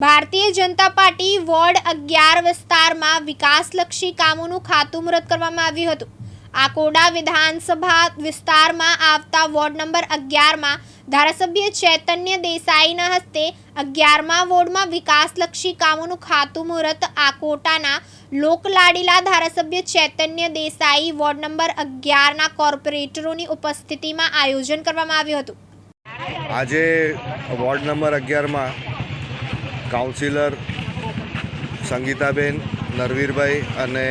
Bharatiya Janata party ward અગિયાર વિસ્તારમાં વિકાસલક્ષી કામોનું ખાતમુહૂર્ત કરવામાં આવ્યું હતું. આકોડા વિધાનસભા વિસ્તારમાં આવતા વોર્ડ નંબર અગિયારમાં ધારાસભ્ય ચૈતન્ય દેસાઈના હસ્તે અગિયારમા વોર્ડમાં વિકાસલક્ષી કામોનું ખાતમુહૂર્ત આકોટાના લોકલાડીલા ધારાસભ્ય ચૈતન્ય દેસાઈ વોર્ડ નંબર અગિયારના કોર્પોરેટરોની ઉપસ્થિતિમાં આયોજન કરવામાં આવ્યું હતું. આજે વોર્ડ નંબર અગિયારમાં કાઉન્સિલર સંગીતાબેન, નરવીરભાઈ અને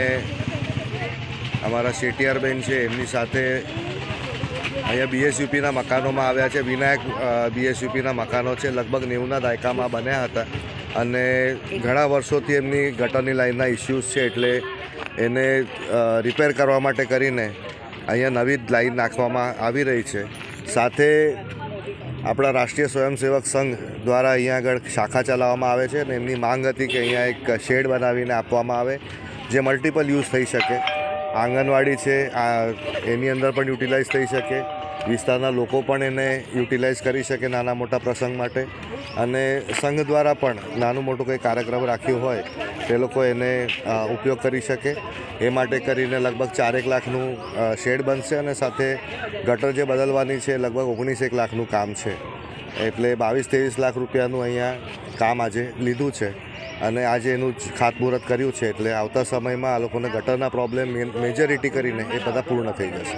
અમારા શેટિયારબેન છે, એમની સાથે અહીંયા બીએસયુપીના મકાનોમાં આવ્યા છે. વિનાયક બીએસયુપીના મકાનો છે. લગભગ નેવુંના દાયકામાં બન્યા હતા. અને ઘણા વર્ષોથી એમની ગટરની લાઇનના ઇસ્યુઝ છે એટલે એને રિપેર કરવા માટે કરીને અહીંયા નવી જ લાઈન નાખવામાં આવી રહી છે. સાથે આપણા રાષ્ટ્રીય સ્વયંસેવક સંઘ દ્વારા અહીંયા આગળ શાખા ચલાવવામાં આવે છે અને એમની માંગ હતી કે અહીંયા એક શેડ બનાવીને આપવામાં આવે, જે મલ્ટિપલ યુઝ થઈ શકે. આંગણવાડી છે, આ, એની અંદર પણ યુટિલાઇઝ થઈ શકે. વિસ્તારના લોકો પણ એને યુટિલાઇઝ કરી શકે નાના મોટા પ્રસંગ માટે. અને સંઘ દ્વારા પણ નાનું મોટું કંઈ કાર્યક્રમ રાખ્યું હોય, તે લોકો એને ઉપયોગ કરી શકે. એ માટે કરીને લગભગ ચારેક લાખનું શેડ બનશે અને સાથે ગટર જે બદલવાની છે લગભગ ઓગણીસેક લાખનું કામ છે. એટલે બાવીસ ત્રેવીસ લાખ રૂપિયાનું અહીંયા કામ આજે લીધું છે. અને આજે એનું ખાતમુહૂર્ત કર્યું છે, એટલે આવતા સમયમાં આ લોકોને ગટરના પ્રોબ્લેમ મેજોરિટી કરીને એ બધા પૂર્ણ થઈ જશે.